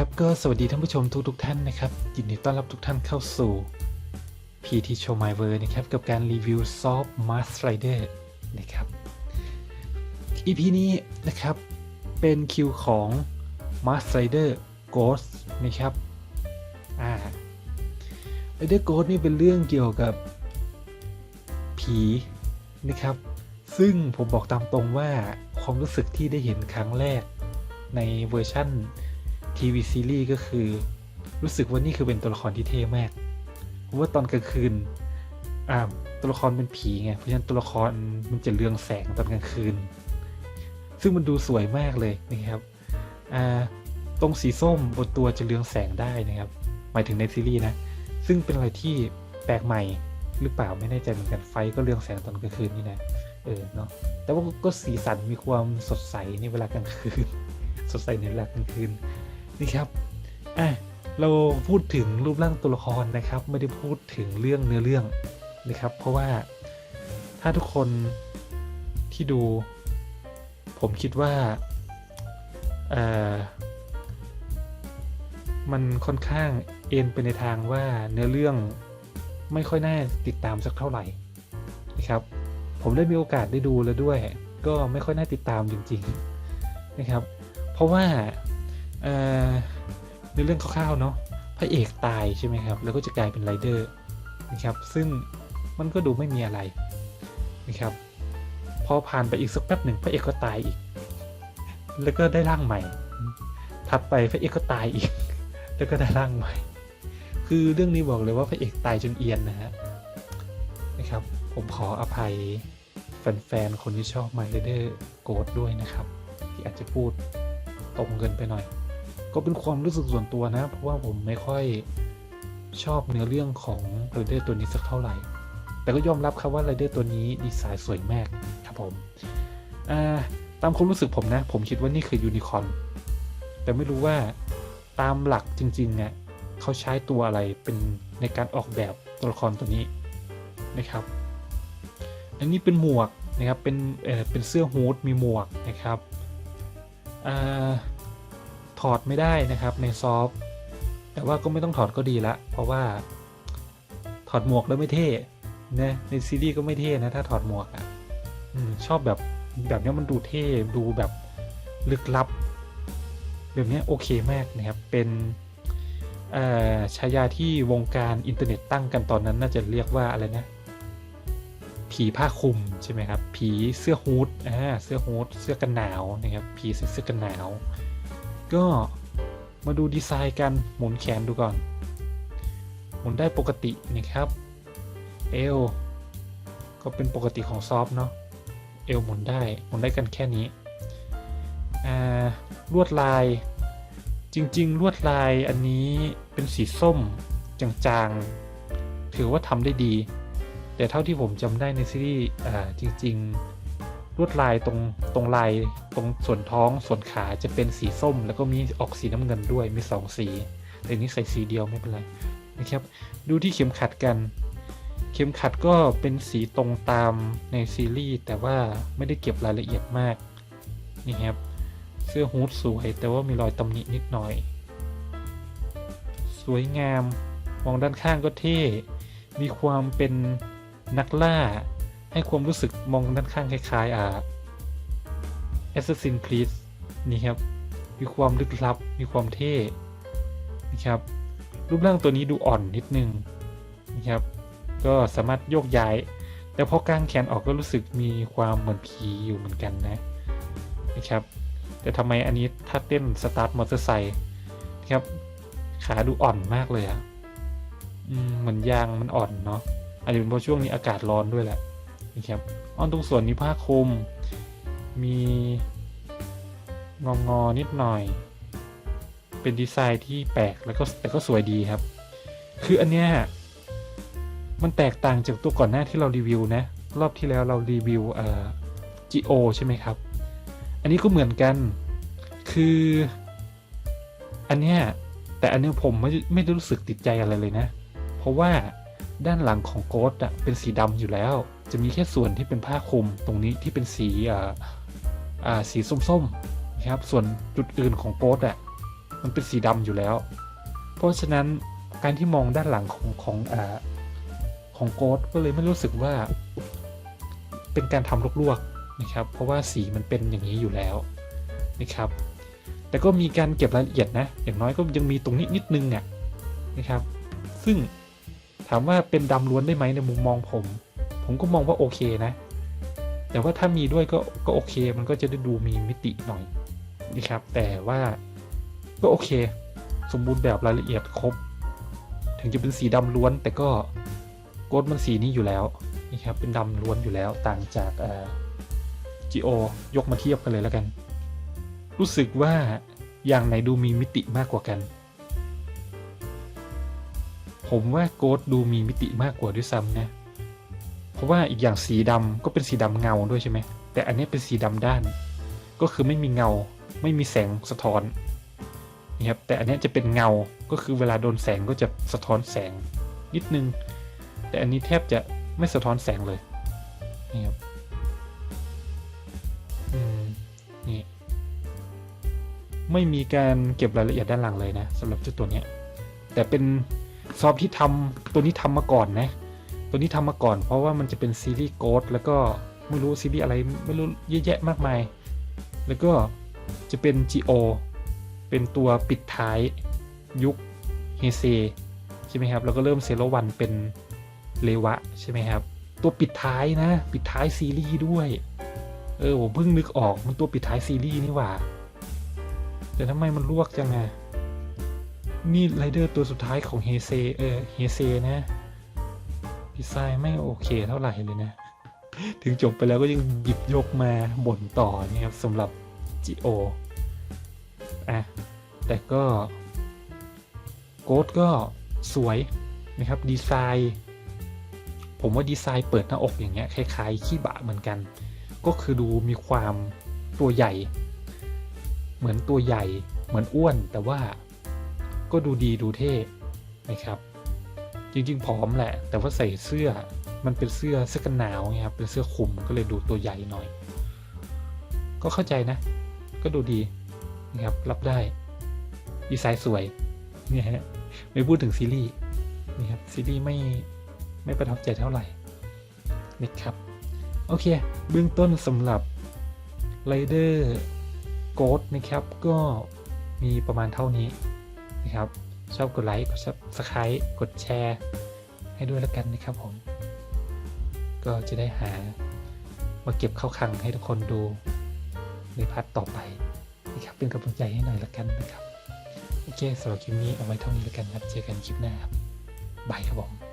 ครับก็สวัสดีท่านผู้ชมทุกทุกท่านนะครับ ยินดีต้อนรับทุกท่านเข้าสู่ PT Show My World นะครับ กับการรีวิว Soft Mask Rider นะครับ EP นี้นะครับ เป็นคิวของ Mask Rider Ghost นะครับอ่า Rider Ghost นี่เป็นเรื่องเกี่ยวกับผีนะครับ ซึ่งผมบอกตามตรงว่าความรู้สึกที่ได้เห็นครั้งแรกในเวอร์ชั่น ทีวีซีรีส์ก็คือ รู้สึกว่านี่คือเป็นตัวละครที่เท่มากเพราะว่าตอนกลางคืนอ่าตัวละครเป็นผีไงเพราะฉะนั้นตัวละครมันจะเรืองแสงตอนกลางคืน ซึ่งมันดูสวยมากเลยนะครับอ่าตรงสีส้มบนตัวจะเรืองแสงได้นะครับ หมายถึงในซีรีส์นะ ซึ่งเป็นอะไรที่แปลกใหม่หรือเปล่าไม่แน่ใจเหมือนกันไฟก็เรืองแสงตอนกลางคืนนี่นะเออเนาะแต่ว่าก็สีสันมีความสดใสในเวลากลางคืน สดใสในเวลากลางคืน นี่ครับอะเราพูดถึงรูปร่างตัวละครนะครับ ไม่ได้พูดถึงเรื่องเนื้อเรื่องนะครับ เพราะว่าถ้าทุกคนที่ดู ผมคิดว่าเอ่อมันค่อนข้างเอ็นไปในทางว่าเนื้อเรื่องไม่ค่อยน่าติดตามสักเท่าไหร่นะครับ ผมได้มีโอกาสได้ดูแล้วด้วย ก็ไม่ค่อยน่าติดตามจริง ๆนะครับ เพราะว่า เอ่อในเรื่องคร่าวๆเนาะพระเอกตายใช่ไหมครับ แล้วก็จะกลายเป็นไรเดอร์นะครับ ซึ่งมันก็ดูไม่มีอะไรนะครับ พอผ่านไปอีกสักแป๊บหนึ่งพระเอกก็ตายอีก แล้วก็ได้ร่างใหม่ ถัดไปพระเอกก็ตายอีก แล้วก็ได้ร่างใหม่ คือเรื่องนี้บอกเลยว่าพระเอกตายจนเอียนนะฮะนะครับ ผมขออภัยแฟนๆคนที่ชอบ My Rider โกรธด้วยนะครับ ที่อาจจะพูดตรงเกินไปหน่อย ก็เป็นความรู้สึกส่วนตัวนะ เพราะว่าผมไม่ค่อยชอบเนื้อเรื่องของไรเดอร์ตัวนี้สักเท่าไหร่ แต่ก็ยอมรับครับว่าไรเดอร์ตัวนี้ดีไซน์สวยมากครับผมาตามความรู้สึกผมนะ ผมคิดว่านี่คือยูนิคอร์นแต่ไม่รู้ว่าตามหลักจริงๆเนี่ยเขาใช้ตัวอะไรเป็นในการออกแบบตัวละครตัวนี้นะครับ อันนี้เป็นหมวกนะครับ เป็นเออเป็นเสื้อฮูดมีหมวกนะครับอ่า ถอดไม่ได้นะครับในซอฟต์แต่ว่าก็ไม่ต้องถอดก็ดีละ เพราะว่า ถอดหมวกแล้วไม่เท่นะในซีรีส์ก็ไม่เท่นะถ้าถอดหมวกอะ่ะชอบแบบแบบนี้มันดูเท่ดูแบบลึกลับ แบบนี้โอเคมากนะครับ เป็นฉายาที่วงการอินเทอร์เน็ตตั้งกันตอนนั้นน่าจะเรียกว่าอะไรนะ ผีผ้าคลุมใช่ไหมครับ ผีเสื้อฮูดอ่าเสื้อฮูดเสื้อกันหนาวนะครับ ผีเสื้อกันหนาว ก็มาดูดีไซน์กันหมุนแขนดูก่อน หมุนได้ปกตินะครับเอวก็เป็นปกติของซอฟเนาะเอวหมุนได้หมุนได้กันแค่นี้ลวดลาย จริง ๆ ลวดลายอันนี้เป็นสีส้มจางๆ ถือว่าทำได้ดี แต่เท่าที่ผมจำได้ในซีรีส์จริง ๆ ลวดลายตรงตรงลายตรงส่วนท้องส่วนขาจะเป็นสีส้ม แล้วก็มีออกสีน้ำเงินด้วยมีสองสี แต่นี้ใส่สีเดียวไม่เป็นไรนะครับ ดูที่เข็มขัดกัน เข็มขัดก็เป็นสีตรงตามในซีรีส์แต่ว่าไม่ได้เก็บรายละเอียดมากนี่ครับเสื้อฮูดสวย แต่ว่ามีรอยตำหนินิดหน่อย สวยงามมองด้านข้างก็เท่ มีความเป็นนักล่า ให้ความรู้สึกมองด้านข้างคล้ายๆ อ่า Assassin's Creed นี่ครับ มีความลึกลับ มีความเท่ นะครับ รูปร่างตัวนี้ดูอ่อนนิดนึง นะครับ ก็สามารถโยกย้าย แต่พอกางแขนออกก็รู้สึกมีความเหมือนผีอยู่เหมือนกันนะ นะครับ แต่ทำไมอันนี้ถ้าเต้นสตาร์ทมอเตอร์ไซค์นะครับ ขาดูอ่อนมากเลยอะเหมือนยางมันอ่อนเนาะ อาจจะเป็นเพราะช่วงนี้อากาศร้อนด้วยแหละ นะครับอ้อนตรงส่วนนี้ผ้าคลุม มีงองอๆนิดหน่อย เป็นดีไซน์ที่แปลกแล้วก็แต่ก็สวยดีครับ คืออันเนี้ยมันแตกต่างจากตัวก่อนหน้าที่เรารีวิวนะ รอบที่แล้วเรารีวิวเอ่อ GO ใช่ไหมครับ อันนี้ก็เหมือนกันคือ อันเนี้ยแต่อันนี้ผมไม่ไม่ได้รู้สึกติดใจอะไรเลยนะ เพราะว่า ด้านหลังของโกดอะเป็นสีดำอยู่แล้ว จะมีแค่ส่วนที่เป็นผ้าคลุมตรงนี้ที่เป็นสีอ่าอ่าสีส้มๆนะครับส่วนจุดอื่นของโกดอะมันเป็นสีดำอยู่แล้ว เพราะฉะนั้นการที่มองด้านหลังของของอ่าของโกดก็เลยไม่รู้สึกว่า เป็นการทำลวกๆนะครับ เพราะว่าสีมันเป็นอย่างนี้อยู่แล้วนะครับแต่ก็มีการเก็บรายละเอียดนะ อย่างน้อยก็ยังมีตรงนี้นิดนึงเนี่ยนะครับ ซึ่ง ถามว่าเป็นดำล้วนได้ไหมในมุมมองผม ผมก็มองว่าโอเคนะ แต่ว่าถ้ามีด้วยก็ก็โอเค มันก็จะได้ดูมีมิติหน่อยนะครับ แต่ว่าก็โอเค สมบูรณ์แบบรายละเอียดครบ ถึงจะเป็นสีดำล้วน แต่ก็โกดมันสีนี้อยู่แล้วนะครับเป็นดำล้วนอยู่แล้วต่างจากเอ่อยกมาเทียบกันเลยแล้วกัน รู้สึกว่าอย่างไหนดูมีมิติมากกว่ากัน ผมว่าโกดดูมีมิติมากกว่าด้วยซ้ำนะ เพราะว่าอีกอย่างสีดำก็เป็นสีดำเงาด้วยใช่ไหม แต่อันนี้เป็นสีดำด้าน ก็คือไม่มีเงา ไม่มีแสงสะท้อนนะครับ แต่อันนี้จะเป็นเงา ก็คือเวลาโดนแสงก็จะสะท้อนแสงนิดนึง แต่อันนี้แทบจะไม่สะท้อนแสงเลยนี่ครับอืมนี่ ไม่มีการเก็บรายละเอียดด้านหลังเลยนะสำหรับเจ้าตัวนี้ แต่เป็น ซอฟที่ทำตัวนี้ทำมาก่อนนะ ตัวนี้ทำมาก่อน เพราะว่ามันจะเป็นซีรีส์โกดแล้วก็ไม่รู้ซีรีส์อะไรไม่รู้เยอะแยะมากมาย แล้วก็จะเป็น GO เป็นตัวปิดท้ายยุคเฮเซใช่ไหมครับ แล้วก็เริ่มเซโรวันเป็นเลวะใช่ไหมครับ ตัวปิดท้ายนะ ปิดท้ายซีรีส์ด้วย เออผมเพิ่งนึกออกมันตัวปิดท้ายซีรีส์นี่หว่าแต่ทำไมมันลวกจังอะ นี่ไรเดอร์ตัวสุดท้ายของเฮเซเออเฮเซนะดีไซน์ไม่โอเคเท่าไหร่เลยนะ ถึงจบไปแล้วก็ยังหยิบยกมาบ่นต่อนี่ครับสำหรับ GO อะแต่ก็โกดก็สวยนะครับดีไซน์ผมว่าดีไซน์เปิดหน้าอกอย่างเงี้ยคล้ายๆขี้บะเหมือนกัน ก็คือดูมีความตัวใหญ่ เหมือนตัวใหญ่ เหมือนอ้วนแต่ว่า ก็ดูดีดูเท่นะครับ จริงๆผอมแหละ แต่ว่าใส่เสื้อมันเป็นเสื้อเสื้อกันหนาวไงครับเป็นเสื้อคลุมก็เลยดูตัวใหญ่หน่อย ก็เข้าใจนะ ก็ดูดีนะครับรับได้ดีไซน์สวยเนี่ยฮะไม่พูดถึงซีรีส์นี่ครับซีรีส์ไม่ไม่ประทับใจเท่าไหร่นะครับโอเค เบื้องต้นสำหรับ Rider g o a t นะครับ ก็มีประมาณเท่านี้ นะครับ ชอบกดไลค์กด subscribe กดแชร์ ให้ด้วยแล้วกันนะครับผม ก็จะได้หามาเก็บเข้าคังให้ทุกคนดูในพาร์ทต่อไปนะครับเป็นกำลังใจให้หน่อยละกันนะครับ โอเคสำหรับคลิปนี้เอาไว้เท่านี้แล้วกันครับเจอกันคลิปหน้าครับบายครับผม